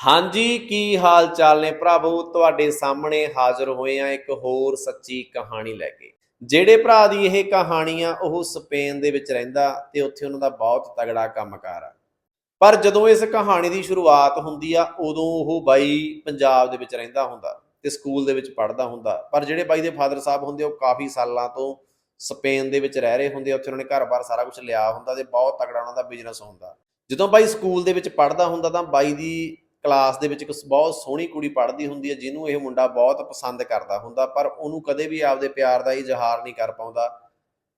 ਹਾਂਜੀ ਕੀ ਹਾਲ ਚਾਲ ਨੇ? ਭਰਾਵੋ ਤੁਹਾਡੇ ਸਾਹਮਣੇ ਹਾਜ਼ਰ ਹੋਏ ਆ ਇੱਕ ਹੋਰ ਸੱਚੀ ਕਹਾਣੀ ਲੈ ਕੇ। ਜਿਹੜੇ ਭਰਾ ਦੀ ਇਹ ਕਹਾਣੀ ਆ ਉਹ ਸਪੇਨ ਦੇ ਵਿੱਚ ਰਹਿੰਦਾ ਤੇ ਉੱਥੇ ਉਹਨਾਂ ਦਾ ਬਹੁਤ ਤਗੜਾ ਕੰਮਕਾਰ ਆ। ਪਰ ਜਦੋਂ ਇਸ ਕਹਾਣੀ ਦੀ ਸ਼ੁਰੂਆਤ ਹੁੰਦੀ ਆ ਉਦੋਂ ਉਹ ਬਾਈ ਪੰਜਾਬ ਦੇ ਵਿੱਚ ਰਹਿੰਦਾ ਹੁੰਦਾ ਤੇ ਸਕੂਲ ਦੇ ਵਿੱਚ ਪੜ੍ਹਦਾ ਹੁੰਦਾ। ਪਰ ਜਿਹੜੇ ਬਾਈ ਦੇ ਫਾਦਰ ਸਾਹਿਬ ਹੁੰਦੇ ਉਹ ਕਾਫੀ ਸਾਲਾਂ ਤੋਂ ਸਪੇਨ ਦੇ ਵਿੱਚ ਰਹਿ ਰਹੇ ਹੁੰਦੇ ਆ, ਉੱਥੇ ਉਹਨਾਂ ਨੇ ਘਰ-ਬਾਰ ਸਾਰਾ ਕੁਝ ਲਿਆ ਹੁੰਦਾ ਤੇ ਬਹੁਤ ਤਗੜਾ ਉਹਨਾਂ ਦਾ ਬਿਜ਼ਨਸ ਹੁੰਦਾ। ਜਦੋਂ ਬਾਈ ਸਕੂਲ ਦੇ ਵਿੱਚ ਪੜ੍ਹਦਾ ਹੁੰਦਾ ਤਾਂ ਬਾਈ ਦੀ ਕਲਾਸ ਦੇ ਵਿੱਚ ਇੱਕ ਬਹੁਤ ਸੋਹਣੀ ਕੁੜੀ ਪੜ੍ਹਦੀ ਹੁੰਦੀ ਹੈ, ਜਿਹਨੂੰ ਇਹ ਮੁੰਡਾ ਬਹੁਤ ਪਸੰਦ ਕਰਦਾ ਹੁੰਦਾ, ਪਰ ਉਹਨੂੰ ਕਦੇ ਵੀ ਆਪਦੇ ਪਿਆਰ ਦਾ ਇਜ਼ਹਾਰ ਨਹੀਂ ਕਰ ਪਾਉਂਦਾ।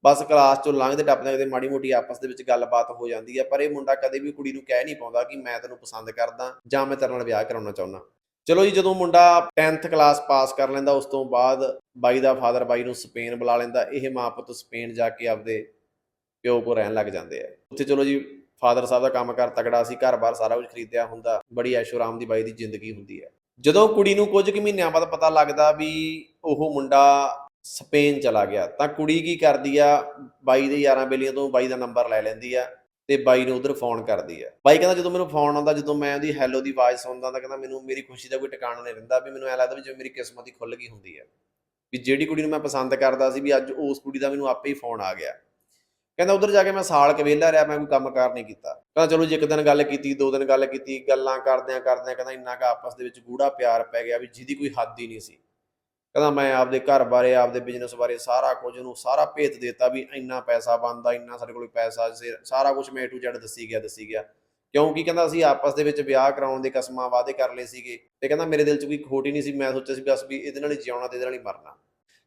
ਬਸ ਕਲਾਸ ਚੋਂ ਲੰਘਦੇ ਟੱਪਦੇ ਕਦੇ ਮਾੜੀ ਮੋਟੀ ਆਪਸ ਦੇ ਵਿੱਚ ਗੱਲਬਾਤ ਹੋ ਜਾਂਦੀ ਹੈ, ਪਰ ਇਹ ਮੁੰਡਾ ਕਦੇ ਵੀ ਕੁੜੀ ਨੂੰ ਕਹਿ ਨਹੀਂ ਪਾਉਂਦਾ ਕਿ ਮੈਂ ਤੈਨੂੰ ਪਸੰਦ ਕਰਦਾ ਜਾਂ ਮੈਂ ਤੇਰੇ ਨਾਲ ਵਿਆਹ ਕਰਾਉਣਾ ਚਾਹੁੰਦਾ। ਚਲੋ ਜੀ, ਜਦੋਂ ਮੁੰਡਾ 10th ਕਲਾਸ ਪਾਸ ਕਰ ਲੈਂਦਾ, ਉਸ ਤੋਂ ਬਾਅਦ ਬਾਈ ਦਾ ਫਾਦਰ ਬਾਈ ਨੂੰ ਸਪੇਨ ਬੁਲਾ ਲੈਂਦਾ, ਇਹ ਮਾਂ ਪੁੱਤ ਸਪੇਨ ਜਾ ਕੇ ਆਪਦੇ ਪਿਓ ਕੋ ਰਹਿਣ ਲੱਗ ਜਾਂਦੇ ਆ। ਉੱਥੇ ਚਲੋ ਜੀ ਫਾਦਰ ਸਾਹਿਬ ਦਾ ਕੰਮਕਾਰ ਤਗੜਾ ਸੀ, ਘਰ-ਬਾਰ ਸਾਰਾ ਕੁਝ ਖਰੀਦਿਆ ਹੁੰਦਾ, ਬੜੀ ਐਸ਼ੋਰਾਮ ਦੀ ਬਾਈ ਦੀ ਜ਼ਿੰਦਗੀ ਹੁੰਦੀ ਹੈ। ਜਦੋਂ ਕੁੜੀ ਨੂੰ ਕੁਝ ਕੁ ਮਹੀਨਿਆਂ ਬਾਅਦ ਪਤਾ ਲੱਗਦਾ ਵੀ ਉਹ ਮੁੰਡਾ ਸਪੇਨ ਚਲਾ ਗਿਆ, ਤਾਂ ਕੁੜੀ ਕੀ ਕਰਦੀ ਆ, ਬਾਈ ਦੇ ਯਾਰਾਂ ਬੇਲੀਆਂ ਤੋਂ ਬਾਈ ਦਾ ਨੰਬਰ ਲੈ ਲੈਂਦੀ ਆ ਤੇ ਬਾਈ ਨੂੰ ਉਧਰ ਫੋਨ ਕਰਦੀ ਆ। ਬਾਈ ਕਹਿੰਦਾ ਜਦੋਂ ਮੈਨੂੰ ਫੋਨ ਆਉਂਦਾ, ਜਦੋਂ ਮੈਂ ਉਹਦੀ ਹੈਲੋ ਦੀ ਆਵਾਜ਼ ਸੁਣਦਾ ਤਾਂ ਕਹਿੰਦਾ ਮੈਨੂੰ ਮੇਰੀ ਖੁਸ਼ੀ ਦਾ ਕੋਈ ਟਿਕਾਣਾ ਨਹੀਂ ਰਹਿੰਦਾ ਵੀ ਮੈਨੂੰ ਐ ਲੱਗਦਾ ਵੀ ਜਿਵੇਂ ਮੇਰੀ ਕਿਸਮਤ ਹੀ ਖੁੱਲ ਗਈ ਹੁੰਦੀ ਹੈ ਵੀ ਜਿਹੜੀ ਕੁੜੀ ਨੂੰ ਮੈਂ ਪਸੰਦ ਕਰਦਾ ਸੀ ਵੀ ਅੱਜ ਉਸ ਕੁੜੀ ਦਾ ਮੈਨੂੰ ਆਪੇ ਹੀ ਫੋਨ ਆ ਗਿਆ। ਕਹਿੰਦਾ ਉਧਰ ਜਾ ਕੇ ਮੈਂ ਸਾਲ ਕੁ ਵਿਹਲਾ ਰਿਹਾ, ਮੈਂ ਕੋਈ ਕੰਮਕਾਰ ਨਹੀਂ ਕੀਤਾ। ਕਹਿੰਦਾ ਚਲੋ ਜੀ, ਇੱਕ ਦਿਨ ਗੱਲ ਕੀਤੀ, ਦੋ ਦਿਨ ਗੱਲ ਕੀਤੀ, ਗੱਲਾਂ ਕਰਦਿਆਂ ਕਰਦਿਆਂ ਕਹਿੰਦਾ ਇੰਨਾ ਕੁ ਆਪਸ ਦੇ ਵਿੱਚ ਗੂੜਾ ਪਿਆਰ ਪੈ ਗਿਆ ਵੀ ਜਿਹਦੀ ਕੋਈ ਹੱਦ ਹੀ ਨਹੀਂ ਸੀ। ਕਹਿੰਦਾ ਮੈਂ ਆਪਦੇ ਘਰ ਬਾਰੇ, ਆਪਦੇ ਬਿਜ਼ਨਸ ਬਾਰੇ ਸਾਰਾ ਕੁਝ ਉਹਨੂੰ ਸਾਰਾ ਭੇਤ ਦਿੱਤਾ ਵੀ ਇੰਨਾ ਪੈਸਾ ਬਣਦਾ, ਇੰਨਾ ਸਾਡੇ ਕੋਲ ਪੈਸਾ ਸਾਰਾ ਕੁਝ ਮੈਂ ਏ ਟੂ ਜ਼ੈਡ ਦੱਸੀ ਗਿਆ ਦੱਸੀ ਗਿਆ। ਕਿਉਂਕਿ ਕਹਿੰਦਾ ਅਸੀਂ ਆਪਸ ਦੇ ਵਿੱਚ ਵਿਆਹ ਕਰਾਉਣ ਦੇ ਕਸਮਾਂ ਵਾਅਦੇ ਕਰ ਲਏ ਸੀਗੇ ਤੇ ਕਹਿੰਦਾ ਮੇਰੇ ਦਿਲ 'ਚ ਕੋਈ ਖੋਟ ਹੀ ਨਹੀਂ ਸੀ, ਮੈਂ ਸੋਚਿਆ ਸੀ ਬਸ ਵੀ ਇਹਦੇ ਨਾਲ ਹੀ ਜਿਉਣਾ ਤੇ ਇਹਦੇ ਨਾਲ ਹੀ ਮਰਨਾ।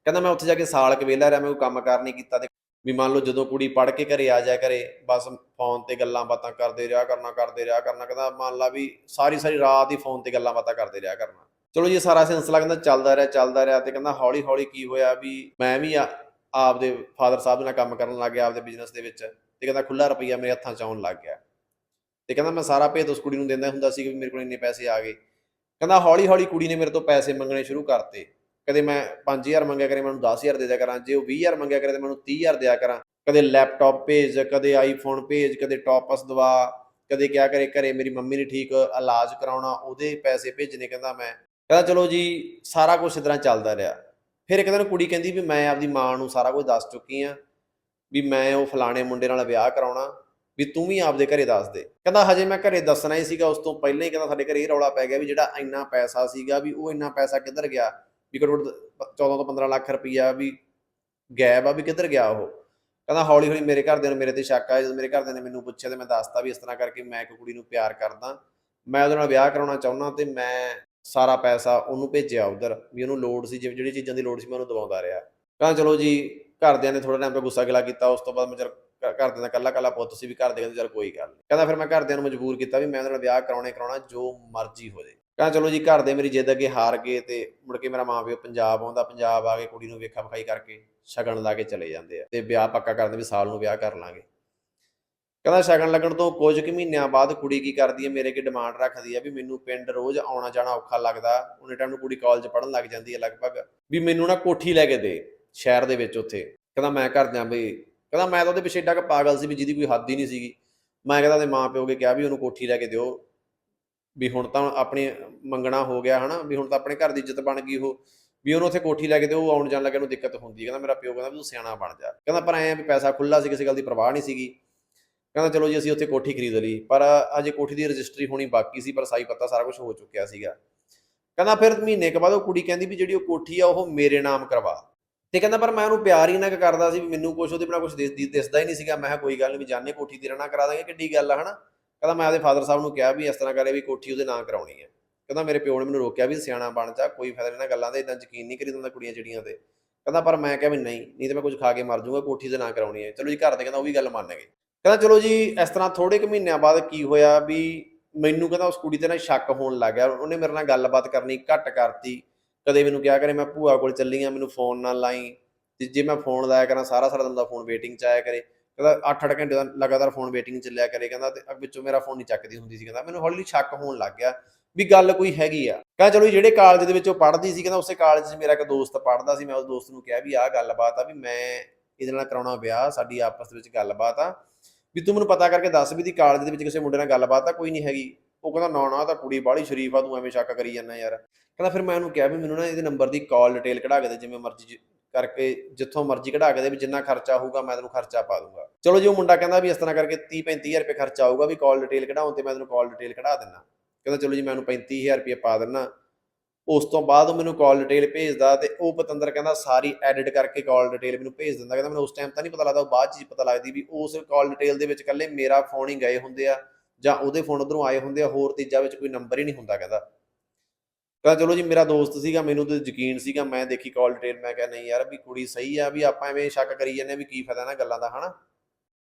ਕਹਿੰਦਾ ਮੈਂ ਉੱਥੇ ਜਾ ਕੇ ਸਾਲ ਕੁ ਵਿਹਲਾ ਰਿਹਾ, ਮੈਂ ਕੋਈ ਕੰਮ ਕਾਰ ਨਹੀਂ ਕੀਤਾ ਤੇ ਵੀ ਮੰਨ ਲਓ ਜਦੋਂ ਕੁੜੀ ਪੜ੍ਹ ਕੇ ਘਰੇ ਆ ਜਾਇਆ ਕਰੇ, ਬਸ ਫੋਨ ਤੇ ਗੱਲਾਂ ਬਾਤਾਂ ਕਰਦੇ ਰਿਹਾ ਕਰਨਾ, ਕਰਦੇ ਰਿਹਾ ਕਰਨਾ, ਕਹਿੰਦਾ ਮੰਨ ਲਾ ਵੀ ਸਾਰੀ ਸਾਰੀ ਰਾਤ ਹੀ ਫੋਨ ਤੇ ਗੱਲਾਂ ਬਾਤਾਂ ਕਰਦੇ ਰਿਹਾ ਕਰਨਾ। ਚਲੋ ਜੀ ਸਾਰਾ ਸਿਲਸਿਲਾ ਕਹਿੰਦਾ ਚੱਲਦਾ ਰਿਹਾ ਚੱਲਦਾ ਰਿਹਾ ਤੇ ਕਹਿੰਦਾ ਹੌਲੀ ਹੌਲੀ ਕੀ ਹੋਇਆ ਵੀ ਮੈਂ ਵੀ ਆਪਦੇ ਫਾਦਰ ਸਾਹਿਬ ਨਾਲ ਕੰਮ ਕਰਨ ਲੱਗ ਗਿਆ ਆਪਦੇ ਬਿਜ਼ਨਸ ਦੇ ਵਿੱਚ ਤੇ ਕਹਿੰਦਾ ਖੁੱਲਾ ਰੁਪਈਆ ਮੇਰੇ ਹੱਥਾਂ 'ਚ ਆਉਣ ਲੱਗ ਗਿਆ। ਤੇ ਕਹਿੰਦਾ ਮੈਂ ਸਾਰਾ ਭੇਤ ਉਸ ਕੁੜੀ ਨੂੰ ਦਿੰਦਾ ਹੁੰਦਾ ਸੀ ਕਿ ਵੀ ਮੇਰੇ ਕੋਲ ਇੰਨੇ ਪੈਸੇ ਆ ਗਏ। ਕਹਿੰਦਾ ਹੌਲੀ ਹੌਲੀ ਕੁੜੀ ਨੇ ਮੇਰੇ ਤੋਂ ਪੈਸੇ ਮੰਗਣੇ ਸ਼ੁਰੂ ਕਰਤੇ। ਕਦੇ ਮੈਂ 5000 ਮੰਗਿਆ ਕਰੇ ਮੈਨੂੰ 10000 ਦੇ ਦਿਆ ਕਰਾਂ, ਜੇ ਉਹ 20000 ਮੰਗਿਆ ਕਰੇ ਤੇ ਮੈਨੂੰ 30000 ਦਿਆ ਕਰਾਂ, ਕਦੇ ਲੈਪਟਾਪ ਭੇਜ, ਕਦੇ ਆਈਫੋਨ ਭੇਜ, ਕਦੇ ਟੌਪਸ ਦਵਾ, ਕਦੇ ਕਿਆ ਕਰੇ, ਘਰੇ ਮੇਰੀ ਮੰਮੀ ਨੇ ਠੀਕ ਇਲਾਜ ਕਰਾਉਣਾ, ਉਹਦੇ ਪੈਸੇ ਭੇਜਣੇ, ਕਹਿੰਦਾ ਮੈਂ। ਕਹਿੰਦਾ ਚਲੋ ਜੀ, ਸਾਰਾ ਕੁਝ ਇਸ ਤਰ੍ਹਾਂ ਚੱਲਦਾ ਰਿਹਾ। ਫਿਰ ਇੱਕ ਦਿਨ ਕੁੜੀ ਕਹਿੰਦੀ ਵੀ ਮੈਂ ਆਪਦੀ ਮਾਂ ਨੂੰ ਸਾਰਾ ਕੁਝ ਦੱਸ ਚੁੱਕੀ ਆ, ਵੀ ਮੈਂ ਉਹ ਫਲਾਣੇ ਮੁੰਡੇ ਨਾਲ ਵਿਆਹ ਕਰਾਉਣਾ, ਵੀ ਤੂੰ ਵੀ ਆਪਦੇ ਘਰੇ ਦੱਸ ਦੇ। ਕਹਿੰਦਾ ਹਜੇ ਮੈਂ ਘਰੇ ਦੱਸਣਾ ਹੀ ਸੀਗਾ, ਉਸ ਤੋਂ ਪਹਿਲਾਂ ਹੀ ਕਹਿੰਦਾ ਸਾਡੇ ਘਰੇ ਇਹ ਰੌਲਾ ਪੈ ਗਿਆ ਵੀ ਜਿਹੜਾ ਇੰਨਾ ਪੈਸਾ ਸੀਗਾ, ਵੀ ਉਹ ਇੰਨਾ ਪੈਸਾ ਕਿੱਧਰ ਗਿਆ। ਵੀ ਘੱਟੋ ਘੱਟ 14 ਤੋਂ 15 ਲੱਖ ਰੁਪਈਆ ਵੀ ਗਾਇਬ ਆ, ਵੀ ਕਿੱਧਰ ਗਿਆ ਉਹ? ਕਹਿੰਦਾ ਹੌਲੀ ਹੌਲੀ ਮੇਰੇ ਘਰਦਿਆਂ ਨੂੰ ਮੇਰੇ ਤੇ ਸ਼ੱਕ ਆਇਆ, ਜਦੋਂ ਮੇਰੇ ਘਰਦਿਆਂ ਨੇ ਮੈਨੂੰ ਪੁੱਛਿਆ ਤੇ ਮੈਂ ਦੱਸਤਾ ਵੀ ਇਸ ਤਰ੍ਹਾਂ ਕਰਕੇ ਮੈਂ ਇੱਕ ਕੁੜੀ ਨੂੰ ਪਿਆਰ ਕਰਦਾ। ਮੈਂ ਉਹਦੇ ਨਾਲ ਵਿਆਹ ਕਰਾਉਣਾ ਚਾਹੁੰਦਾ ਤੇ ਮੈਂ ਸਾਰਾ ਪੈਸਾ ਉਹਨੂੰ ਭੇਜਿਆ ਉਧਰ, ਵੀ ਉਹਨੂੰ ਲੋੜ ਸੀ, ਜਿਵੇਂ ਜਿਹੜੀ ਚੀਜ਼ਾਂ ਦੀ ਲੋੜ ਸੀ ਮੈਂ ਉਹਨੂੰ ਦਵਾਉਂਦਾ ਰਿਹਾ। ਕਹਿੰਦਾ ਚਲੋ ਜੀ, ਘਰਦਿਆਂ ਨੇ ਥੋੜਾ ਟਾਈਮ ਤੇ ਗੁੱਸਾ ਗਿਲਾ ਕੀਤਾ, ਉਸ ਤੋਂ ਬਾਅਦ ਮੈਂ ਚਲ ਘਰਦਿਆਂ ਦਾ ਕੱਲਾ ਕੱਲਾ ਪੁੱਤ ਸੀ ਵੀ ਘਰ ਦੇ ਕਹਿੰਦੇ ਚਲ ਕੋਈ ਗੱਲ ਨਹੀਂ ਕਹਿੰਦਾ ਫਿਰ ਮੈਂ ਘਰਦਿਆਂ ਨੂੰ ਮਜਬੂਰ ਕੀਤਾ ਵੀ ਮੈਂ ਉਹਦੇ ਨਾਲ ਵਿਆਹ ਕਰਾਉਣੇ ਕਰਾਉਣਾ, ਜੋ ਮਰਜ਼ੀ ਹੋ ਜਾਏ ਕਹਿੰਦਾ ਚਲੋ ਜੀ ਘਰ ਦੇ ਮੇਰੀ ਜਿੱਦ ਅੱਗੇ ਹਾਰ ਗਏ ਤੇ ਮੁੜ ਕੇ ਮੇਰਾ ਮਾਂ ਪਿਓ ਪੰਜਾਬ ਆਉਂਦਾ, ਪੰਜਾਬ ਆ ਕੇ ਕੁੜੀ ਨੂੰ ਵੇਖਾ ਵਿਖਾਈ ਕਰਕੇ ਸ਼ਗਨ ਲਾ ਕੇ ਚਲੇ ਜਾਂਦੇ ਆ ਤੇ ਵਿਆਹ ਪੱਕਾ ਕਰਦੇ ਵੀ ਸਾਲ ਨੂੰ ਵਿਆਹ ਕਰ ਲਾਂਗੇ। ਕਹਿੰਦਾ ਸ਼ਗਨ ਲੱਗਣ ਤੋਂ ਕੁਝ ਕੁ ਮਹੀਨਿਆਂ ਬਾਅਦ ਕੁੜੀ ਕੀ ਕਰਦੀ ਹੈ ਮੇਰੇ ਅੱਗੇ ਡਿਮਾਂਡ ਰੱਖਦੀ ਹੈ ਵੀ ਮੈਨੂੰ ਪਿੰਡ ਰੋਜ਼ ਆਉਣਾ ਜਾਣਾ ਔਖਾ ਲੱਗਦਾ, ਉਹਨੇ ਟਾਈਮ ਨੂੰ ਕੁੜੀ ਕਾਲਜ ਪੜ੍ਹਨ ਲੱਗ ਜਾਂਦੀ ਹੈ ਲਗਭਗ, ਵੀ ਮੈਨੂੰ ਨਾ ਕੋਠੀ ਲੈ ਕੇ ਦੇ ਸ਼ਹਿਰ ਦੇ ਵਿੱਚ ਉੱਥੇ। ਕਹਿੰਦਾ ਮੈਂ ਘਰਦਿਆਂ ਵੀ, ਕਹਿੰਦਾ ਮੈਂ ਤਾਂ ਉਹਦੇ ਪਿੱਛੇ ਏਡਾ ਕੁ ਪਾਗਲ ਸੀ ਵੀ ਜਿਹਦੀ ਕੋਈ ਹੱਦ ਹੀ ਨਹੀਂ ਸੀਗੀ। ਮੈਂ ਕਹਿੰਦਾ ਤੇ ਮਾਂ ਪਿਓ ਕੇ ਕਿਹਾ ਵੀ ਉਹਨੂੰ ਕੋਠੀ ਲੈ ਕੇ ਦਿਓ ਵੀ ਹੁਣ ਤਾਂ ਆਪਣੀ ਮੰਗਣਾ ਹੋ ਗਿਆ ਹਨਾ, ਵੀ ਹੁਣ ਤਾਂ ਆਪਣੇ ਘਰ ਦੀ ਇੱਜ਼ਤ ਬਣ ਗਈ ਉਹ, ਵੀ ਉਹਨੂੰ ਉੱਥੇ ਕੋਠੀ ਲੈ ਕੇ ਤੇ ਉਹ ਆਉਣ ਜਾਣ ਲੱਗੇ ਨੂੰ ਦਿੱਕਤ ਹੁੰਦੀ ਹੈ। ਕਹਿੰਦਾ ਮੇਰਾ ਪਿਓ ਕਹਿੰਦਾ ਵੀ ਤੂੰ ਸਿਆਣਾ ਬਣ ਜਾ। ਕਹਿੰਦਾ ਪਰ ਐਂ ਵੀ ਪੈਸਾ ਖੁੱਲਾ ਸੀ, ਕਿਸੇ ਗੱਲ ਦੀ ਪਰਵਾਹ ਨਹੀਂ ਸੀਗੀ। ਕਹਿੰਦਾ ਚਲੋ ਜੀ ਅਸੀਂ ਉੱਥੇ ਕੋਠੀ ਖਰੀਦ ਲਈ, ਪਰ ਅਜੇ ਕੋਠੀ ਦੀ ਰਜਿਸਟਰੀ ਹੋਣੀ ਬਾਕੀ ਸੀ, ਪਰ ਸਾਈ ਪੱਤਾ ਸਾਰਾ ਕੁਝ ਹੋ ਚੁੱਕਿਆ ਸੀਗਾ। ਕਹਿੰਦਾ ਫਿਰ ਮਹੀਨੇ ਕੁ ਬਾਅਦ ਉਹ ਕੁੜੀ ਕਹਿੰਦੀ ਵੀ ਜਿਹੜੀ ਉਹ ਕੋਠੀ ਆ, ਉਹ ਮੇਰੇ ਨਾਮ ਕਰਵਾ। ਤੇ ਕਹਿੰਦਾ ਪਰ ਮੈਂ ਉਹਨੂੰ ਪਿਆਰ ਹੀ ਨਾ ਕਰਦਾ ਸੀ ਵੀ ਮੈਨੂੰ ਕੁਝ ਉਹਦੇ ਬਿਨਾ ਕੁਝ ਦਿਸਦਾ ਹੀ ਨਹੀਂ ਸੀਗਾ। ਮੈਂ ਕਿਹਾ ਕੋਈ ਗੱਲ ਨਹੀਂ ਵੀ ਜਾਣੇ ਕੋਠੀ ਤੇਰੇ ਨਾਲ ਕਰਾ ਦਾਂਗੇ, ਕਿੱਡੀ ਗੱਲ ਆ, ਹਨਾ। ਕਹਿੰਦਾ ਮੈਂ ਆਪਦੇ ਫਾਦਰ ਸਾਹਿਬ ਨੂੰ ਕਿਹਾ ਵੀ ਇਸ ਤਰ੍ਹਾਂ ਕਰੇ ਵੀ ਕੋਠੀ ਉਹਦੇ ਨਾਂ ਕਰਾਉਣੀ ਹੈ। ਕਹਿੰਦਾ ਮੇਰੇ ਪਿਓ ਨੇ ਮੈਨੂੰ ਰੋਕਿਆ ਵੀ ਸਿਆਣਾ ਬਣ ਜਾ, ਕੋਈ ਫਾਇਦਾ ਇਹਨਾਂ ਗੱਲਾਂ ਦਾ ਇਦਾਂ ਯਕੀਨ ਨਹੀਂ ਕਰੀ ਦਿੰਦਾ ਕੁੜੀਆਂ ਚਿੜੀਆਂ ਤੇ। ਕਹਿੰਦਾ ਪਰ ਮੈਂ ਕਿਹਾ ਵੀ ਨਹੀਂ ਨਹੀਂ ਤੇ ਮੈਂ ਕੁਝ ਖਾ ਕੇ ਮਰ ਜਾਊਂਗਾ, ਕੋਠੀ ਦੇ ਨਾਂ ਕਰਾਉਣੀ ਹੈ। ਚਲੋ ਜੀ ਘਰ ਦੇ ਕਹਿੰਦਾ ਉਹ ਵੀ ਗੱਲ ਮੰਨ ਗਏ। ਕਹਿੰਦਾ ਚਲੋ ਜੀ ਇਸ ਤਰ੍ਹਾਂ ਥੋੜੇ ਕੁ ਮਹੀਨਿਆਂ ਬਾਅਦ ਕੀ ਹੋਇਆ ਵੀ ਮੈਨੂੰ ਕਹਿੰਦਾ ਉਸ ਕੁੜੀ ਤੇ ਨਾ ਸ਼ੱਕ ਹੋਣ ਲੱਗ ਗਿਆ। ਉਹਨੇ ਮੇਰੇ ਨਾਲ ਗੱਲਬਾਤ ਕਰਨੀ ਘੱਟ ਕਰਤੀ। ਕਦੇ ਮੈਨੂੰ ਕਿਹਾ ਕਰੇ ਮੈਂ ਭੂਆ ਕੋਲ ਚੱਲੀ ਆ, ਮੈਨੂੰ ਫੋਨ ਨਾ ਲਾਈ। ਤੇ ਜੇ ਮੈਂ ਫੋਨ ਲਾਇਆ ਕਰਾਂ, ਸਾਰਾ ਸਾਰਾ ਦਿਨ ਦਾ ਫੋਨ ਵੇਟਿੰਗ 'ਚ ਆਇਆ ਕਰੇ। ਕਹਿੰਦਾ 8-8 ਘੰਟੇ ਦਾ ਲਗਾਤਾਰ ਫੋਨ ਵੇਟਿੰਗ ਚੱਲਿਆ ਕਰੇ, ਕਹਿੰਦਾ ਤੇ ਵਿੱਚੋਂ ਮੇਰਾ ਫੋਨ ਨਹੀਂ ਚੱਕਦੀ ਹੁੰਦੀ ਸੀ, ਕਹਿੰਦਾ ਮੈਨੂੰ ਹੌਲੀ ਹੌਲੀ ਸ਼ੱਕ ਹੋਣ ਲੱਗ ਗਿਆ ਵੀ ਗੱਲ ਕੋਈ ਹੈਗੀ ਆ। ਕਹਿੰਦਾ ਚਲੋ ਜਿਹੜੇ ਕਾਲਜ ਦੇ ਵਿੱਚ ਉਹ ਪੜ੍ਹਦੀ ਸੀ, ਕਹਿੰਦਾ ਉਸੇ ਕਾਲਜ 'ਚ ਮੇਰਾ ਇੱਕ ਦੋਸਤ ਪੜ੍ਹਦਾ ਸੀ, ਮੈਂ ਉਸ ਦੋਸਤ ਨੂੰ ਕਿਹਾ ਵੀ ਆਹ ਗੱਲਬਾਤ ਆ ਵੀ ਮੈਂ ਇਹਦੇ ਨਾਲ ਕਰਾਉਣਾ ਵਿਆਹ, ਸਾਡੀ ਆਪਸ ਦੇ ਵਿੱਚ ਗੱਲਬਾਤ ਆ। ਵੀ ਤੂੰ ਮੈਨੂੰ ਪਤਾ ਕਰਕੇ ਦੱਸ ਵੀ ਦੀ ਕਾਲਜ ਦੇ ਵਿੱਚ ਕਿਸੇ ਮੁੰਡੇ ਨਾਲ ਗੱਲਬਾਤ ਆ, ਕੋਈ ਨਹੀਂ ਹੈਗੀ। ਉਹ ਕਹਿੰਦਾ ਨਾ ਨਾ, ਤਾਂ ਕੁੜੀ ਬਾਹਲੀ ਸ਼ਰੀਫ ਆ, ਤੂੰ ਐਵੇਂ ਸ਼ੱਕ ਕਰੀ ਜਾਂਦਾ ਯਾਰ। ਕਹਿੰਦਾ ਫਿਰ ਮੈਂ ਉਹਨੂੰ ਕਿਹਾ ਵੀ ਮੈਨੂੰ ਨਾ ਇਹਦੇ ਨੰਬਰ ਦੀ ਕਾਲ ਡਿਟੇਲ ਕਢਾ ਕੇ ਦੇ, ਜਿਵੇਂ ਮਰਜ਼ੀ ਕਰਕੇ ਜਿੱਥੋਂ ਮਰਜ਼ੀ ਕਢਾ ਕੇ ਦੇ ਵੀ ਜਿੰਨਾ ਖਰਚਾ ਹੋਊਗਾ ਮੈਂ ਤੈਨੂੰ ਖਰਚਾ ਪਾ ਦੂੰਗਾ। ਚਲੋ ਜੀ, ਉਹ ਮੁੰਡਾ ਕਹਿੰਦਾ ਵੀ ਇਸ ਤਰ੍ਹਾਂ ਕਰਕੇ 30 35000 ਰੁਪਏ ਖਰਚਾ ਆਊਗਾ ਵੀ ਕਾਲ ਡਿਟੇਲ ਕਢਾਉਣ ਤੇ ਮੈਂ ਤੈਨੂੰ ਕਾਲ ਡਿਟੇਲ ਕਢਾ ਦਿੰਦਾ ਕਹਿੰਦਾ ਚਲੋ ਜੀ, ਮੈਂ ਉਹਨੂੰ 35000 ਰੁਪਏ ਪਾ ਦਿੰਦਾ ਉਸ ਤੋਂ ਬਾਅਦ ਉਹ ਮੈਨੂੰ ਕਾਲ ਡਿਟੇਲ ਭੇਜਦਾ ਤੇ ਉਹ ਪਤੰਦਰ ਕਹਿੰਦਾ ਸਾਰੀ ਐਡਿਟ ਕਰਕੇ ਕਾਲ ਡਿਟੇਲ ਮੈਨੂੰ ਭੇਜ ਦਿੰਦਾ। ਕਹਿੰਦਾ ਮੈਨੂੰ ਉਸ ਟਾਈਮ ਤਾਂ ਨਹੀਂ ਪਤਾ ਲੱਗਦਾ, ਉਹ ਬਾਅਦ ਚ ਪਤਾ ਲੱਗਦੀ ਵੀ ਉਸ ਕਾਲ ਡਿਟੇਲ ਦੇ ਵਿੱਚ ਇਕੱਲੇ ਮੇਰਾ ਫੋਨ ਹੀ ਗਏ ਹੁੰਦੇ ਆ ਜਾਂ ਉਹਦੇ ਫੋਨ ਉਧਰੋਂ ਆਏ ਹੁੰਦੇ ਆ, ਹੋਰ ਤੀਜਾ ਵਿੱਚ ਕੋਈ ਨੰਬਰ ਹੀ ਨਹੀਂ ਹੁੰਦਾ ਕਹਿੰਦਾ। ਕਹਿੰਦਾ ਚਲੋ ਜੀ, ਮੇਰਾ ਦੋਸਤ ਸੀਗਾ, ਮੈਨੂੰ ਤੇ ਯਕੀਨ ਸੀਗਾ, ਮੈਂ ਦੇਖੀ ਕਾਲ ਡਿਟੇਲ ਮੈਂ ਕਿਹਾ ਨਹੀਂ ਯਾਰ ਵੀ ਕੁੜੀ ਸਹੀ ਆ, ਵੀ ਆਪਾਂ ਐਵੇਂ ਸ਼ੱਕ ਕਰੀ ਜਾਂਦੇ ਆ ਵੀ ਕੀ ਫਾਇਦਾ ਇਹਨਾਂ ਗੱਲਾਂ ਦਾ, ਹਨਾ?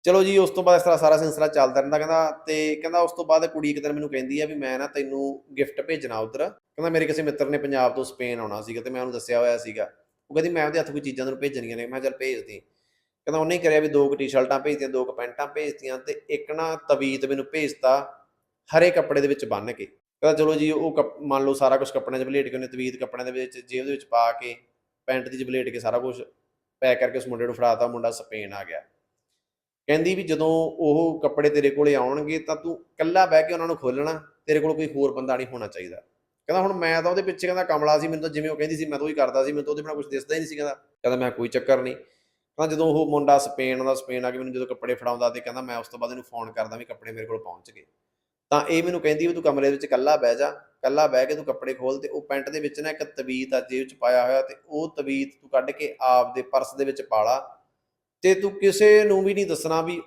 ਚਲੋ ਜੀ, ਉਸ ਤੋਂ ਬਾਅਦ ਇਸ ਤਰ੍ਹਾਂ ਸਾਰਾ ਸਿਲਸਿਲਾ ਚੱਲਦਾ ਰਹਿੰਦਾ, ਕਹਿੰਦਾ ਤੇ ਕਹਿੰਦਾ ਉਸ ਤੋਂ ਬਾਅਦ ਕੁੜੀ ਇੱਕ ਦਿਨ ਮੈਨੂੰ ਕਹਿੰਦੀ ਆ ਵੀ ਮੈਂ ਨਾ ਤੈਨੂੰ ਗਿਫਟ ਭੇਜਣਾ ਉਧਰ। ਕਹਿੰਦਾ ਮੇਰੇ ਕਿਸੇ ਮਿੱਤਰ ਨੇ ਪੰਜਾਬ ਤੋਂ ਸਪੇਨ ਆਉਣਾ ਸੀਗਾ ਤੇ ਮੈਂ ਉਹਨੂੰ ਦੱਸਿਆ ਹੋਇਆ ਸੀਗਾ। ਉਹ ਕਹਿੰਦੀ ਮੈਂ ਉਹਦੇ ਹੱਥ ਕੋਈ ਚੀਜ਼ਾਂ ਤੈਨੂੰ ਭੇਜਣੀਆਂ ਨੇ, ਮੈਂ ਕਿਹਾ ਚੱਲ ਭੇਜ ਦੇ ਕਹਿੰਦਾ ਉਹਨੇ ਹੀ ਕਰਿਆ ਵੀ ਦੋ ਕੁ ਟੀ-ਸ਼ਰਟਾਂ ਭੇਜਤੀਆਂ, ਦੋ ਕੁ ਪੈਂਟਾਂ ਭੇਜਤੀਆਂ ਤੇ ਇੱਕ ਨਾ ਤਵੀਤ ਮੈਨੂੰ ਭੇਜਤਾ ਹਰੇ ਕੱਪੜੇ ਦੇ ਵਿੱਚ ਬੰਨ੍ਹ ਕੇ। ਕਹਿੰਦਾ ਚਲੋ ਜੀ, ਉਹ ਕੱਪ- ਮੰਨ ਲਓ ਸਾਰਾ ਕੁਝ ਕੱਪੜਿਆਂ 'ਚ ਬਲੇਟ ਕੇ ਉਹਨੇ ਤਵੀਤ ਕੱਪੜਿਆਂ ਦੇ ਵਿੱਚ ਜੇਬ ਦੇ ਵਿੱਚ ਪਾ ਕੇ, ਪੈਂਟ ਦੀ 'ਚ ਕੇ ਸਾਰਾ ਕੁਝ ਪੈਕ ਕਰਕੇ ਉਸ ਮੁੰਡੇ ਨੂੰ ਫੜਾਤਾ, ਮੁੰਡਾ ਸਪੇਨ ਆ ਗਿਆ। ਕਹਿੰਦੀ ਵੀ ਜਦੋਂ ਉਹ ਕੱਪੜੇ ਤੇਰੇ ਕੋਲੇ ਆਉਣਗੇ ਤਾਂ ਤੂੰ ਇਕੱਲਾ ਬਹਿ ਕੇ ਉਹਨਾਂ ਨੂੰ ਖੋਲਣਾ ਤੇਰੇ ਕੋਲ ਕੋਈ ਹੋਰ ਬੰਦਾ ਨਹੀਂ ਹੋਣਾ ਚਾਹੀਦਾ। ਕਹਿੰਦਾ ਹੁਣ ਮੈਂ ਤਾਂ ਉਹਦੇ ਪਿੱਛੇ ਕਹਿੰਦਾ ਕਮਲਾ ਸੀ, ਮੈਨੂੰ ਤਾਂ ਜਿਵੇਂ ਉਹ ਕਹਿੰਦੀ ਸੀ, ਮੈਂ ਤਾਂ ਉਹੀ ਕਰਦਾ ਸੀ ਮੈਨੂੰ ਤਾਂ ਉਹਦੇ ਬਿਨਾਂ ਕੁਝ ਦਿਸਦਾ ਹੀ ਨਹੀਂ ਸੀ ਕਹਿੰਦਾ। ਕਹਿੰਦਾ ਮੈਂ ਕੋਈ ਚੱਕਰ ਨਹੀਂ। ਕਹਿੰਦਾ ਜਦੋਂ ਉਹ ਮੁੰਡਾ ਸਪੇਨ ਦਾ ਸਪੇਨ ਆ ਕੇ ਮੈਨੂੰ ਜਦੋਂ ਕੱਪੜੇ ਫੜਾਉਂਦਾ ਤੇ ਕਹਿੰਦਾ ਮੈਂ ਉਸ ਤੋਂ ਬਾਅਦ ਇਹਨੂੰ ਫੋਨ ਕਰਦਾ ਵੀ ਕੱਪੜੇ ਮੇਰੇ ਕੋਲ ਪਹੁੰਚ ਗਏ। ਤਾਂ ਇਹ ਮੈਨੂੰ ਕਹਿੰਦੀ ਵੀ ਤੂੰ ਕਮਰੇ ਵਿੱਚ ਇਕੱਲਾ ਬਹਿ ਜਾ ਇਕੱਲਾ ਬਹਿ ਕੇ ਤੂੰ ਕੱਪੜੇ ਖੋਲ ਤੇ ਉਹ ਪੈਂਟ ਦੇ ਵਿੱਚ ਨਾ ਇੱਕ ਤਵੀਤ ਆ ਜੇਬ 'ਚ ਪਾਇਆ ਹੋਇਆ ਤੇ ਉਹ ਤਵੀਤ ਤੂੰ ਕੱਢ ਕੇ ਆਪ ਦੇ ਪਰਸ ਦੇ ਵਿੱਚ ਪਾ ਲਾ ਤੇ ਤੂੰ ਕਿਸੇ ਨੂੰ ਵੀ ਨਹੀਂ ਦੱਸਣਾ ਵੀ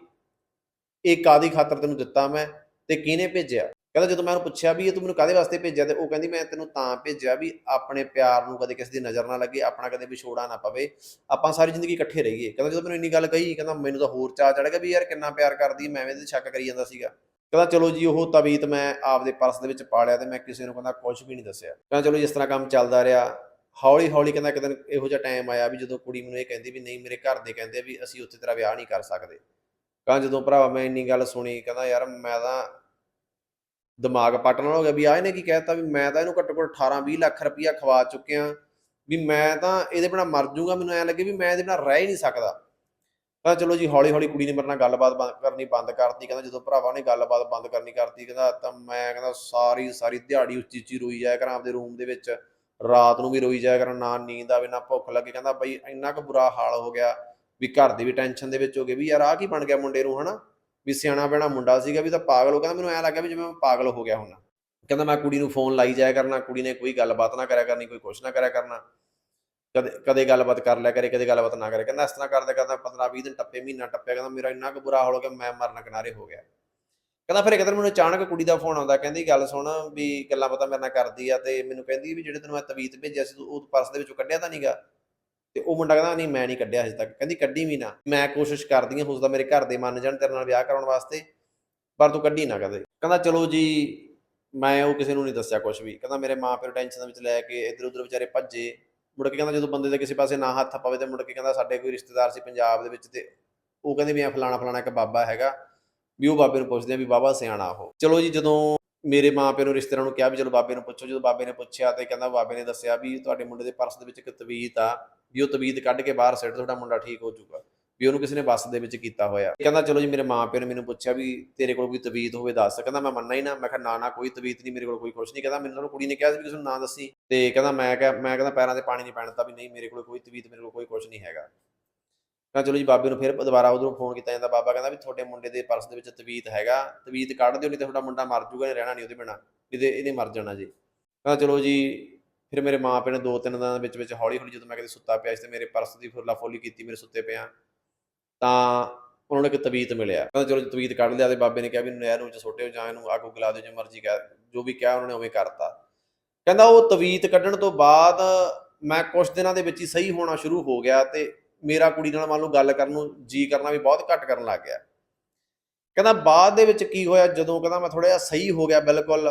ਇਹ ਕਾਦੀ ਖਾਤਰ ਤੈਨੂੰ ਦਿੱਤਾ ਮੈਂ ਤੇ ਕਿਹਨੇ ਭੇਜਿਆ? ਕਹਿੰਦਾ ਜਦੋਂ ਮੈਂ ਉਹਨੂੰ ਪੁੱਛਿਆ ਵੀ ਇਹ ਤੂੰ ਮੈਨੂੰ ਕਾਦੇ ਵਾਸਤੇ ਭੇਜਿਆ ਤੇ ਉਹ ਕਹਿੰਦੀ ਮੈਂ ਤੈਨੂੰ ਤਾਂ ਭੇਜਿਆ ਵੀ ਆਪਣੇ ਪਿਆਰ ਨੂੰ ਕਦੇ ਕਿਸੇ ਦੀ ਨਜ਼ਰ ਨਾ ਲੱਗੇ ਆਪਣਾ ਕਦੇ ਵਿਛੋੜਾ ਨਾ ਪਵੇ ਆਪਾਂ ਸਾਰੀ ਜ਼ਿੰਦਗੀ ਇਕੱਠੇ ਰਹੀਏ। ਕਹਿੰਦਾ ਜਦੋਂ ਮੈਨੂੰ ਇੰਨੀ ਗੱਲ ਕਹੀ ਕਹਿੰਦਾ ਮੈਨੂੰ ਤਾਂ ਹੋਰ ਚਾਹ ਚੜ ਗਿਆ ਵੀ ਯਾਰ ਕਿੰਨਾ ਪਿਆਰ ਕਰਦੀ ਹੈ, ਮੈਂ ਵੀ ਇਹਦੇ 'ਤੇ ਸ਼ੱਕ ਕਰੀ ਜਾਂਦਾ ਸੀਗਾ। ਕਹਿੰਦਾ, ਚਲੋ ਜੀ, ਉਹ ਤਵੀਤ ਮੈਂ ਆਪਦੇ ਪਰਸ ਦੇ ਵਿੱਚ ਪਾ ਲਿਆ ਤੇ ਮੈਂ ਕਿਸੇ ਨੂੰ ਕਹਿੰਦਾ ਕੁਝ ਵੀ ਨਹੀਂ ਦੱਸਿਆ। ਕਹਿੰਦਾ, ਚਲੋ ਜਿਸ ਤਰ੍ਹਾਂ ਕੰਮ ਚੱਲਦਾ ਰਿਹਾ। ਹੌਲੀ ਹੌਲੀ ਕਹਿੰਦਾ, ਇੱਕ ਦਿਨ ਇਹੋ ਜਿਹਾ ਟਾਈਮ ਆਇਆ ਵੀ ਜਦੋਂ ਕੁੜੀ ਮੈਨੂੰ ਇਹ ਕਹਿੰਦੀ ਵੀ, ਨਹੀਂ, ਮੇਰੇ ਘਰ ਦੇ ਕਹਿੰਦੇ ਵੀ ਅਸੀਂ ਉੱਥੇ ਤੇਰਾ ਵਿਆਹ ਨਹੀਂ ਕਰ ਸਕਦੇ। ਕਹਿੰਦਾ, ਜਦੋਂ ਭਰਾਵਾ ਮੈਂ ਇੰਨੀ ਗੱਲ ਸੁਣੀ, ਕਹਿੰਦਾ, ਯਾਰ, ਮੈਂ ਤਾਂ ਦਿਮਾਗ ਪੱਟਣ ਹੋ ਗਿਆ ਵੀ ਆ ਇਹਨੇ ਕੀ ਕਹਿਤਾ ਵੀ ਮੈਂ ਤਾਂ ਇਹਨੂੰ ਘੱਟੋ ਘੱਟ 18 20 ਲੱਖ ਰੁਪਇਆ ਖਵਾ ਚੁੱਕਿਆ ਵੀ ਮੈਂ ਤਾਂ ਇਹਦੇ ਬਿਨਾ ਮਰ ਜਾਊਗਾ ਮੈਨੂੰ ਐ ਲੱਗੇ ਵੀ ਮੈਂ ਇਹਦੇ ਬਿਨਾ ਰਹਿ ਹੀ ਨਹੀਂ ਸਕਦਾ। ਕਹਿੰਦਾ ਚਲੋ ਜੀ, ਹੌਲੀ ਹੌਲੀ ਕੁੜੀ ਨੇ ਮੇਰੇ ਨਾਲ ਗੱਲਬਾਤ ਬੰਦ ਕਰਨੀ ਬੰਦ ਕਰਤੀ, ਕਹਿੰਦਾ ਜਦੋਂ ਭਰਾਵਾ ਨੇ ਗੱਲਬਾਤ ਬੰਦ ਕਰਨੀ ਕਰਤੀ, ਕਹਿੰਦਾ ਤਾਂ ਮੈਂ ਕਹਿੰਦਾ ਸਾਰੀ ਸਾਰੀ ਦਿਹਾੜੀ ਉੱਚੀ ਉੱਚੀ ਰੋਈ ਜਾਇਆ ਕਰਾਂ, ਆਪਦੇ ਰੂਮ ਦੇ ਵਿੱਚ। ਰਾਤ ਨੂੰ ਵੀ ਰੋਈ ਜਾਇਆ ਕਰਾਂ, ਨਾ ਨੀਂਦ ਆਵੇ, ਨਾ ਭੁੱਖ ਲੱਗੇ, ਕਹਿੰਦਾ ਬਈ ਇੰਨਾ ਕੁ ਬੁਰਾ ਹਾਲ ਹੋ ਗਿਆ ਵੀ ਘਰ ਦੇ ਵੀ ਟੈਨਸ਼ਨ ਦੇ ਵਿੱਚ ਹੋ ਗਏ ਵੀ ਯਾਰ ਆਹ ਕੀ ਬਣ ਗਿਆ ਮੁੰਡੇ ਨੂੰ, ਹਨਾ? ਵੀ ਸਿਆਣਾ ਬੈਣਾ ਮੁੰਡਾ ਸੀਗਾ ਵੀ ਤਾਂ ਪਾਗਲ ਹੋ ਕਹਿੰਦਾ ਮੈਨੂੰ ਐ ਲੱਗਿਆ ਵੀ ਜਿਵੇਂ ਮੈਂ ਪਾਗਲ ਹੋ ਗਿਆ ਹੁਣ। ਕਹਿੰਦਾ ਮੈਂ ਕੁੜੀ ਨੂੰ ਫੋਨ ਲਾਈ ਜਾਇਆ ਕਰਨਾ, ਕੁੜੀ ਨੇ ਕੋਈ ਗੱਲਬਾਤ ਨਾ ਕਰਿਆ ਕਰਨੀ, ਕੋਈ ਕੁਛ ਨਾ ਕਰਿਆ ਕਰਨਾ। ਕਦੇ ਕਦੇ ਗੱਲਬਾਤ ਕਰ ਲਿਆ ਕਰੇ, ਕਦੇ ਗੱਲਬਾਤ ਨਾ ਕਰੇ। ਕਹਿੰਦਾ ਇਸ ਤਰ੍ਹਾਂ ਕਰਦਾ ਕਰਦਾ 15 20 ਦਿਨ ਟੱਪੇ, ਮਹੀਨਾ ਟੱਪਿਆ। ਕਹਿੰਦਾ ਮੇਰਾ ਇੰਨਾ ਕੁ ਬੁਰਾ ਹਾਲ ਹੋ ਗਿਆ, ਮੈਂ ਮਰਨ ਕਿਨਾਰੇ ਹੋ ਗਿਆ। ਕਹਿੰਦਾ ਫਿਰ ਇੱਕ ਦਿਨ ਮੈਨੂੰ ਅਚਾਨਕ ਕੁੜੀ ਦਾ ਫੋਨ ਆਉਂਦਾ, ਕਹਿੰਦੀ ਗੱਲ ਸੁਣ ਵੀ ਗੱਲਾਂ ਪਤਾ ਮੇਰੇ ਨਾਲ ਕਰਦੀ ਆ ਤੇ ਮੈਨੂੰ ਕਹਿੰਦੀ ਵੀ ਜਿਹੜੇ ਤੈਨੂੰ ਮੈਂ ਤਵੀਤ ਭੇਜਿਆ ਸੀ, ਤੂੰ ਉਹ ਪਰਸ ਦੇ ਵਿੱਚੋਂ ਕੱਢਿਆ ਤਾਂ ਨਹੀਂਗਾ ਤੇ ਉਹ ਮੁੰਡਾ ਕਹਿੰਦਾ, ਨਹੀਂ, ਮੈਂ ਨਹੀਂ ਕੱਢਿਆ ਹਜੇ ਤੱਕ। ਕਹਿੰਦੀ, ਕੱਢੀ ਵੀ ਨਾ। ਮੈਂ ਕੋਸ਼ਿਸ਼ ਕਰਦੀ ਹਾਂ ਉਸਦਾ ਮੇਰੇ ਘਰ ਦੇ ਮੰਨ ਜਾਣ, ਤੇਰੇ ਨਾਲ ਵਿਆਹ ਕਰਾਉਣ ਵਾਸਤੇ, ਪਰ ਤੂੰ ਕੱਢੀ ਨਾ ਕਦੇ। ਕਹਿੰਦਾ, ਚਲੋ ਜੀ, ਮੈਂ ਉਹ ਕਿਸੇ ਨੂੰ ਨਹੀਂ ਦੱਸਿਆ ਕੁਝ ਵੀ। ਕਹਿੰਦਾ, ਮੇਰੇ ਮਾਂ ਪਿਓ ਟੈਨਸ਼ਨ ਦੇ ਵਿੱਚ ਲੈ ਕੇ ਇੱਧਰ ਉਧਰ ਵਿਚਾਰੇ ਭੱਜੇ। ਮੁੜ ਕੇ ਕਹਿੰਦਾ ਜਦੋਂ ਬੰਦੇ ਦੇ ਕਿਸੇ ਪਾਸੇ ਨਾ ਹੱਥ ਪਵੇ ਤੇ ਮੁੜ ਕੇ ਕਹਿੰਦਾ ਸਾਡੇ ਕੋਈ ਰਿਸ਼ਤੇਦਾਰ ਸੀ ਪੰਜਾਬ ਦੇ ਵਿੱਚ ਤੇ ਉਹ ਕਹਿੰਦੇ ਵੀ ਆ ਫਲਾਣਾ ਫਲਾਣਾ ਇੱਕ ਬਾਬਾ ਹੈਗਾ ਵੀ ਉਹ ਬਾਬੇ ਨੂੰ ਪੁੱਛਦੇ ਆ ਵੀ ਬਾਬਾ ਸਿਆਣਾ ਉਹ। ਚਲੋ ਜੀ, ਜਦੋਂ ਮੇਰੇ ਮਾਂ ਪਿਓ ਨੂੰ ਰਿਸ਼ਤੇਦਾਰਾਂ ਨੂੰ ਕਿਹਾ ਵੀ ਚਲੋ ਬਾਬੇ ਨੂੰ ਪੁੱਛੋ, ਜਦੋਂ ਬਾਬੇ ਨੇ ਪੁੱਛਿਆ ਤੇ ਕਹਿੰਦਾ ਬਾਬੇ ਨੇ ਦੱਸਿਆ ਵੀ ਤੁਹਾਡੇ ਮੁੰਡੇ ਦੇ ਪਰਸ ਦੇ ਵਿੱਚ ਇੱਕ ਤਵੀਤ ਆ, ਵੀ ਉਹ ਤਵੀਤ ਕੱਢ ਕੇ ਬਾਹਰ ਸਿੱਟ ਤੁਹਾਡਾ ਮੁੰਡਾ ਠੀਕ ਹੋ ਜਾਊਗਾ। ਵੀ ਉਹਨੂੰ ਕਿਸੇ ਨੇ ਬੱਸ ਦੇ ਵਿੱਚ ਕੀਤਾ ਹੋਇਆ। ਕਹਿੰਦਾ, ਚਲੋ ਜੀ, ਮੇਰੇ ਮਾਂ ਪਿਓ ਨੇ ਮੈਨੂੰ ਪੁੱਛਿਆ ਵੀ ਤੇਰੇ ਕੋਲ ਕੋਈ ਤਵੀਤ ਹੋਵੇ, ਦੱਸ। ਕਹਿੰਦਾ, ਮੈਂ ਮੰਨਣਾ ਹੀ ਨਾ। ਮੈਂ ਕਿਹਾ, ਨਾ ਨਾ, ਕੋਈ ਤਵੀਤ ਨਹੀਂ, ਮੇਰੇ ਕੋਲ ਕੋਈ ਕੁਛ ਨਹੀਂ। ਕਹਿੰਦਾ, ਮੈਨੂੰ ਕੁੜੀ ਨੇ ਕਿਹਾ ਸੀ ਵੀ ਕਿਸੇ ਨੂੰ ਨਾ ਦੱਸੀ। ਤੇ ਕਹਿੰਦਾ, ਮੈਂ ਕਿਹਾ, ਮੈਂ ਕਹਿੰਦਾ, ਪੈਰਾਂ ਤੇ ਪਾਣੀ ਨਹੀਂ ਪੈਣ ਦਿੱਤਾ ਵੀ ਨਹੀਂ, ਮੇਰੇ ਕੋਲ ਕੋਈ ਤਵੀਤ, ਮੇਰੇ ਕੋਲ ਕੋਈ ਕੁਛ ਨਹੀਂ ਹੈਗਾ। ਕਹਿੰਦਾ, ਚਲੋ ਜੀ, ਬਾਬੇ ਨੂੰ ਫਿਰ ਦੁਬਾਰਾ ਉਧਰੋਂ ਫੋਨ ਕੀਤਾ ਜਾਂਦਾ। ਬਾਬਾ ਕਹਿੰਦਾ ਵੀ ਤੁਹਾਡੇ ਮੁੰਡੇ ਦੇ ਪਰਸ ਦੇ ਵਿੱਚ ਤਵੀਤ ਹੈਗਾ। ਤਵੀਤ ਕੱਢ ਦਿਓ, ਨਹੀਂ ਤੇ ਤੁਹਾਡਾ ਮੁੰਡਾ ਮਰ ਜਾਊਗਾ ਨਹੀਂ ਰਹਿਣਾ ਨਹੀਂ ਉਹਦੇ ਬਿਨਾ। ਇਹਦੇ ਇਹਨੇ ਮਰ ਜਾਣਾ ਜੀ। ਕਹਿੰਦਾ, ਚਲੋ ਜੀ, ਫਿਰ ਮੇਰੇ ਮਾਂ ਪਿਓ ਨੇ ਦੋ ਤਿੰਨ ਦਿਨਾਂ ਦੇ ਵਿੱਚ ਵਿੱਚ ਹੌਲੀ ਹੌਲੀ ਜਦੋਂ ਮੈਂ ਕਿਤੇ ਸੁੱਤਾ ਪਿਆ ਸੀ ਤੇ ਮੇਰੇ ਪਰਸ ਦੀ ਫੁੱਲਾ ਫੋਲੀ ਕੀਤੀ, ਮੇਰੇ ਸੁੱਤੇ ਪਿਆ। ਤਾਂ ਉਹਨਾਂ ਨੂੰ ਇੱਕ ਤਵੀਤ ਮਿਲਿਆ। ਕਹਿੰਦਾ ਚਲੋ ਜੀ ਤਵੀਤ ਕੱਢ ਲਿਆ ਤੇ ਬਾਬੇ ਨੇ ਕਿਹਾ ਵੀ ਨਹਿਰ ਨੂੰ ਚ ਸੁੱਟਿਓ ਜਾਂ ਇਹਨੂੰ ਅੱਗ ਉਗਲਾ ਦਿਓ, ਜੋ ਮਰਜ਼ੀ ਕਹਿ ਜੋ ਵੀ ਕਿਹਾ ਉਹਨਾਂ ਨੇ ਉਵੇਂ ਕਰਤਾ। ਕਹਿੰਦਾ ਉਹ ਤਵੀਤ ਕੱਢਣ ਤੋਂ ਬਾਅਦ ਮੈਂ ਕੁਝ ਦਿਨਾਂ ਦੇ ਵਿੱਚ ਹੀ ਸਹੀ ਹੋਣਾ ਸ਼ੁਰੂ ਹੋ ਗਿਆ ਤੇ ਮੇਰਾ ਕੁੜੀ ਨਾਲ ਮੰਨ ਲਓ ਗੱਲ ਕਰਨ ਨੂੰ ਜੀ ਕਰਨਾ ਵੀ ਬਹੁਤ ਘੱਟ ਕਰਨ ਲੱਗ ਗਿਆ। ਕਹਿੰਦਾ ਬਾਅਦ ਦੇ ਵਿੱਚ ਕੀ ਹੋਇਆ? ਜਦੋਂ ਕਹਿੰਦਾ ਮੈਂ ਥੋੜਾ ਜਿਹਾ ਸਹੀ ਹੋ ਗਿਆ ਬਿਲਕੁਲ,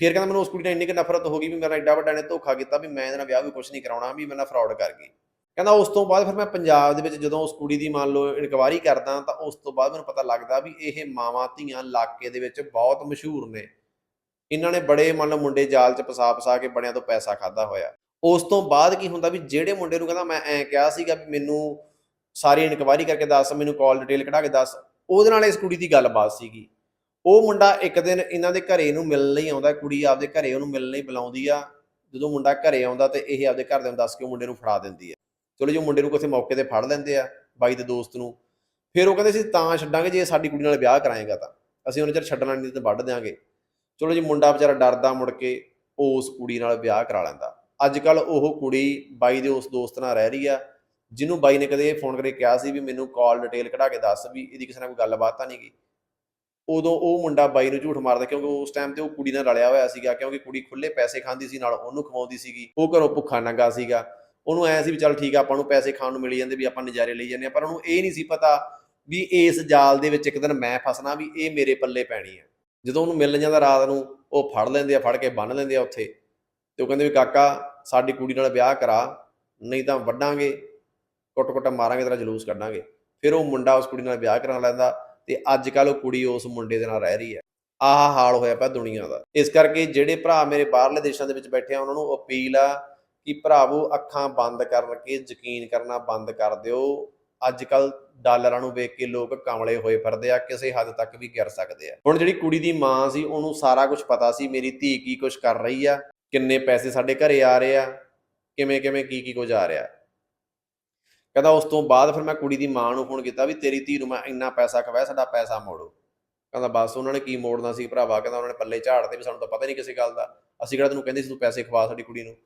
ਫਿਰ ਕਹਿੰਦਾ ਮੈਨੂੰ ਉਸ ਕੁੜੀ ਨਾਲ ਇੰਨੀ ਕਿ ਨਫ਼ਰਤ ਹੋ ਗਈ ਵੀ ਮੇਰਾ ਐਡਾ ਵੱਡਾ ਨੇ ਧੋਖਾ ਕੀਤਾ ਵੀ ਮੈਂ ਇਹਦੇ ਨਾਲ ਵਿਆਹ ਵੀ ਕੁਝ ਨਹੀਂ ਕਰਾਉਣਾ, ਵੀ ਮੈਂ ਨਾ ਫਰਾਡ ਕਰ ਗਈ। ਕਹਿੰਦਾ ਉਸ ਤੋਂ ਬਾਅਦ ਫਿਰ ਮੈਂ ਪੰਜਾਬ ਦੇ ਵਿੱਚ ਜਦੋਂ ਉਸ ਕੁੜੀ ਦੀ ਮੰਨ ਲਓ ਇਨਕੁਆਇਰੀ ਕਰਦਾ ਤਾਂ ਉਸ ਤੋਂ ਬਾਅਦ ਮੈਨੂੰ ਪਤਾ ਲੱਗਦਾ ਵੀ ਇਹ ਮਾਵਾਂ ਧੀਆਂ ਇਲਾਕੇ ਦੇ ਵਿੱਚ ਬਹੁਤ ਮਸ਼ਹੂਰ ਨੇ। ਇਹਨਾਂ ਨੇ ਬੜੇ ਮੰਨ ਲਓ ਮੁੰਡੇ ਜਾਲ 'ਚ ਫਸਾ ਫਸਾ ਕੇ ਬੜਿਆਂ ਤੋਂ ਪੈਸਾ ਖਾਦਾ ਹੋਇਆ। ਉਸ ਤੋਂ ਬਾਅਦ ਕੀ ਹੁੰਦਾ ਵੀ ਜਿਹੜੇ ਮੁੰਡੇ ਨੂੰ ਕਹਿੰਦਾ ਮੈਂ ਐਂ ਕਿਹਾ ਸੀਗਾ ਵੀ ਮੈਨੂੰ ਸਾਰੀ ਇਨਕੁਆਇਰੀ ਕਰਕੇ ਦੱਸ, ਮੈਨੂੰ ਕਾਲ ਡਿਟੇਲ ਕਢਾ ਕੇ ਦੱਸ, ਉਹਦੇ ਨਾਲ ਇਸ ਕੁੜੀ ਦੀ ਗੱਲਬਾਤ ਸੀਗੀ। ਉਹ ਮੁੰਡਾ ਇੱਕ ਦਿਨ ਇਹਨਾਂ ਦੇ ਘਰੇ ਨੂੰ ਮਿਲਣ ਲਈ ਆਉਂਦਾ, ਕੁੜੀ ਆਪਦੇ ਘਰੇ ਉਹਨੂੰ ਮਿਲਣ ਲਈ ਬੁਲਾਉਂਦੀ ਆ। ਜਦੋਂ ਮੁੰਡਾ ਘਰੇ ਆਉਂਦਾ ਤੇ ਇਹ ਆਪਦੇ ਘਰਦਿਆਂ ਨੂੰ ਦੱਸ ਕੇ ਉਹ ਮੁੰਡੇ ਨੂੰ ਫੜਾ ਦਿੰਦੀ ਆ। ਚਲੋ ਜੋ ਮੁੰਡੇ ਨੂੰ ਕਿਸੇ ਮੌਕੇ ਤੇ ਫੜ ਲੈਂਦੇ ਆ ਬਾਈ ਦੇ ਦੋਸਤ ਨੂੰ। ਫਿਰ ਉਹ ਕਹਿੰਦੇ ਸੀ, ਤਾਂ ਛੱਡਾਂਗੇ, ਜੇ ਸਾਡੀ ਕੁੜੀ ਨਾਲ ਵਿਆਹ ਕਰਾਏਗਾ ਤਾਂ। ਅਸੀਂ ਉਹਨੇ ਚਿਰ ਛੱਡਣਾ ਨਹੀਂ ਤੇ ਵੱਢ ਦਿਆਂਗੇ। ਚਲੋ ਜੀ ਮੁੰਡਾ ਵਿਚਾਰਾ ਡਰਦਾ ਮੁੜ ਕੇ ਉਸ ਕੁੜੀ ਨਾਲ ਵਿਆਹ ਕਰਾ ਲੈਂਦਾ। ਅੱਜ ਕੱਲ ਉਹ ਕੁੜੀ ਬਾਈ ਦੇ ਉਸ ਦੋਸਤ ਨਾਲ ਰਹਿ ਰਹੀ ਆ, ਜਿਹਨੂੰ ਬਾਈ ਨੇ ਕਦੇ ਫੋਨ ਕਰਕੇ ਕਿਹਾ ਸੀ ਵੀ ਮੈਨੂੰ ਕਾਲ ਡਿਟੇਲ ਕਢਾ ਕੇ ਦੱਸ ਵੀ ਇਹਦੀ ਕਿਸੇ ਨਾਲ ਕੋਈ ਗੱਲਬਾਤ ਤਾਂ ਨਹੀਂ ਗਈ। ਉਦੋਂ ਉਹ ਮੁੰਡਾ ਬਾਈ ਨੂੰ ਝੂਠ ਮਾਰਦਾ ਕਿਉਂਕਿ ਉਸ ਟਾਈਮ ਤੇ ਉਹ ਕੁੜੀ ਨਾਲ ਰਲਿਆ ਹੋਇਆ ਸੀਗਾ ਕਿਉਂਕਿ ਕੁੜੀ ਖੁੱਲੇ ਪੈਸੇ ਖਾਂਦੀ ਸੀ, ਨਾਲ ਉਹਨੂੰ ਖਵਾਉਂਦੀ ਸੀਗੀ। ਉਹ ਘਰੋਂ ਭੁੱਖਾ ਨੰਗਾ ਸੀਗਾ। ਉਹਨੂੰ ਐ ਸੀ ਵੀ ਚੱਲ ਠੀਕ ਆ, ਆਪਾਂ ਨੂੰ ਪੈਸੇ ਖਾਣ ਨੂੰ ਮਿਲ ਜਾਂਦੇ ਵੀ ਆਪਾਂ ਨਜ਼ਾਰੇ ਲਈ ਜਾਂਦੇ ਆ ਪਰ ਉਹਨੂੰ ਇਹ ਨਹੀਂ ਸੀ ਪਤਾ ਵੀ ਇਸ ਜਾਲ ਦੇ ਵਿੱਚ ਇੱਕ ਦਿਨ ਮੈਂ ਫਸਣਾ ਵੀ ਇਹ ਮੇਰੇ ਪੱਲੇ ਪੈਣੀ ਆ ਜਦੋਂ ਉਹਨੂੰ ਮਿਲ ਜਾਂਦਾ ਰਾਤ ਨੂੰ, ਉਹ ਫੜ ਲੈਂਦੇ ਆ, ਫੜ ਕੇ ਬੰਨ ਲੈਂਦੇ ਆ ਉੱਥੇ ਤੇ ਉਹ ਕਹਿੰਦੇ ਵੀ ਕਾਕਾ, ਸਾਡੀ ਕੁੜੀ ਨਾਲ ਵਿਆਹ ਕਰਾ, ਨਹੀਂ ਤਾਂ ਵੱਢਾਂਗੇ, ਕੁੱਟ-ਕੁੱਟ ਮਾਰਾਂਗੇ, ਤੇਰਾ ਜਲੂਸ ਕੱਢਾਂਗੇ। ਫਿਰ ਉਹ ਮੁੰਡਾ ਉਸ ਕੁੜੀ ਨਾਲ ਵਿਆਹ ਕਰਾ ਲੈਂਦਾ ਤੇ ਅੱਜ ਕੱਲ ਉਹ ਕੁੜੀ ਉਸ ਮੁੰਡੇ ਦੇ ਨਾਲ ਰਹਿ ਰਹੀ ਹੈ। ਆਹ ਹਾਲ ਹੋਇਆ ਪਿਆ ਦੁਨੀਆ ਦਾ। ਇਸ ਕਰਕੇ ਜਿਹੜੇ ਭਰਾ ਮੇਰੇ ਬਾਹਰਲੇ ਦੇਸ਼ਾਂ ਦੇ ਵਿੱਚ ਬੈਠੇ ਆ, ਉਹਨਾਂ ਨੂੰ ਅਪੀਲ ਆ ਕਿ ਭਰਾਵੋ, ਅੱਖਾਂ ਬੰਦ ਕਰਕੇ ਯਕੀਨ ਕਰਨਾ ਬੰਦ ਕਰ ਦਿਓ। ਅੱਜ ਕੱਲ ਡਾਲਰਾਂ ਨੂੰ ਵੇਖ ਕੇ ਲੋਕ ਕਾਮਲੇ ਹੋਏ ਫਿਰਦੇ ਆ, ਕਿਸੇ ਹੱਦ ਤੱਕ ਵੀ ਗਿਰ ਸਕਦੇ ਆ। ਹੁਣ ਜਿਹੜੀ ਕੁੜੀ ਦੀ ਮਾਂ ਸੀ, ਉਹਨੂੰ ਸਾਰਾ ਕੁਝ ਪਤਾ ਸੀ, ਮੇਰੀ ਧੀ ਕੀ ਕੁਝ ਕਰ ਰਹੀ ਆ, ਕਿੰਨੇ ਪੈਸੇ ਸਾਡੇ ਘਰੇ ਆ ਰਹੇ ਆ, ਕਿਵੇਂ ਕਿਵੇਂ, ਕੀ ਕੀ ਕੁਝ ਆ ਰਿਹਾ। ਕਹਿੰਦਾ ਉਸ ਤੋਂ ਬਾਅਦ ਫਿਰ ਮੈਂ ਕੁੜੀ ਦੀ ਮਾਂ ਨੂੰ ਫੋਨ ਕੀਤਾ ਵੀ ਤੇਰੀ ਧੀ ਨੂੰ ਮੈਂ ਇੰਨਾ ਪੈਸਾ ਖਵਾਇਆ, ਸਾਡਾ ਪੈਸਾ ਮੋੜੋ। ਕਹਿੰਦਾ ਬਸ ਉਹਨਾਂ ਨੇ ਕੀ ਮੋੜਨਾ ਸੀ ਭਰਾਵਾ? ਕਹਿੰਦਾ ਉਹਨਾਂ ਨੇ ਪੱਲੇ ਝਾੜਦੇ ਵੀ ਸਾਨੂੰ ਤਾਂ ਪਤਾ ਨਹੀਂ ਕਿਸੇ ਗੱਲ ਦਾ। ਅਸੀਂ ਕਿਹੜਾ ਤੈਨੂੰ ਕਹਿੰਦੇ ਸੀ ਤੂੰ ਪੈਸੇ ਖਵਾ ਸਾਡੀ ਕੁੜੀ ਨੂੰ?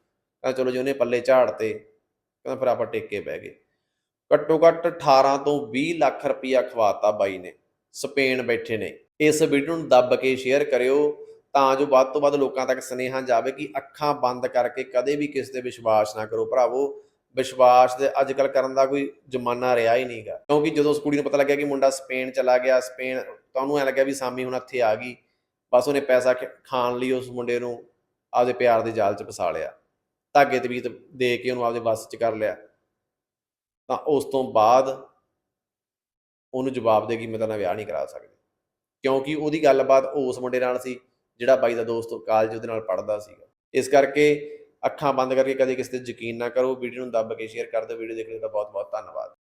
ਕਹਿੰਦਾ ਚਲੋ ਜੀ ਉਹਨੇ ਪੱਲੇ ਝਾੜਤੇ ਕਹਿੰਦਾ ਫਿਰ ਆਪਾਂ ਟੇਕੇ ਕੇ ਬਹਿ ਗਏ। ਘੱਟੋ ਘੱਟ 18 ਤੋਂ 20 ਲੱਖ ਰੁਪਇਆ ਖਵਾਤਾ ਬਾਈ ਨੇ, ਸਪੇਨ ਬੈਠੇ ਨੇ। ਇਸ ਵੀਡੀਓ ਨੂੰ ਦੱਬ ਕੇ ਸ਼ੇਅਰ ਕਰਿਓ, ਤਾਂ ਜੋ ਵੱਧ ਤੋਂ ਵੱਧ ਲੋਕਾਂ ਤੱਕ ਸੁਨੇਹਾ ਜਾਵੇ ਕਿ ਅੱਖਾਂ ਬੰਦ ਕਰਕੇ ਕਦੇ ਵੀ ਕਿਸੇ ਤੇ ਵਿਸ਼ਵਾਸ ਨਾ ਕਰੋ ਭਰਾਵੋ। ਵਿਸ਼ਵਾਸ ਦੇ ਅੱਜ ਕੱਲ ਕਰਨ ਦਾ ਕੋਈ ਜ਼ਮਾਨਾ ਰਿਹਾ ਹੀ ਨਹੀਂਗਾ। ਕਿਉਂਕਿ ਜਦੋਂ ਉਸ ਕੁੜੀ ਨੂੰ ਪਤਾ ਲੱਗਿਆ ਕਿ ਮੁੰਡਾ ਸਪੇਨ ਚਲਾ ਗਿਆ, ਸਪੇਨ, ਤਾਂ ਉਹਨੂੰ ਐ ਲੱਗਿਆ ਵੀ ਸਾਮੀ ਹੁਣ ਇੱਥੇ ਆ ਗਈ। ਬਸ ਉਹਨੇ ਪੈਸਾ ਖਾਣ ਲਈ ਉਸ ਮੁੰਡੇ ਨੂੰ ਆਪਦੇ ਪਿਆਰ ਦੇ ਜਾਲ 'ਚ ਫਸਾ ਲਿਆ। ਧਾਗੇ ਤਵੀਤ ਦੇ ਕੇ ਉਹਨੂੰ ਆਪਦੇ ਵੱਸ 'ਚ ਕਰ ਲਿਆ। ਤਾਂ ਉਸ ਤੋਂ ਬਾਅਦ ਉਹਨੂੰ ਜਵਾਬ ਦੇ ਕਿ ਮੈਂ ਤਾਂ ਨਾਲ ਵਿਆਹ ਨਹੀਂ ਕਰਾ ਸਕਦੀ। ਕਿਉਂਕਿ ਉਹਦੀ ਗੱਲਬਾਤ ਉਸ ਮੁੰਡੇ ਨਾਲ ਸੀ, ਜਿਹੜਾ ਬਾਈ ਦਾ ਦੋਸਤ ਕਾਲਜ ਉਹਦੇ ਨਾਲ ਪੜ੍ਹਦਾ ਸੀਗਾ। ਇਸ ਕਰਕੇ ਅੱਖਾਂ ਬੰਦ ਕਰਕੇ ਕਦੇ ਕਿਸੇ ਤੇ ਯਕੀਨ ਨਾ ਕਰੋ, ਵੀਡੀਓ ਨੂੰ ਦੱਬ ਕੇ ਸ਼ੇਅਰ ਕਰ ਦਿਓ, ਵੀਡੀਓ ਦੇਖਣ ਦਾ ਬਹੁਤ ਬਹੁਤ ਧੰਨਵਾਦ।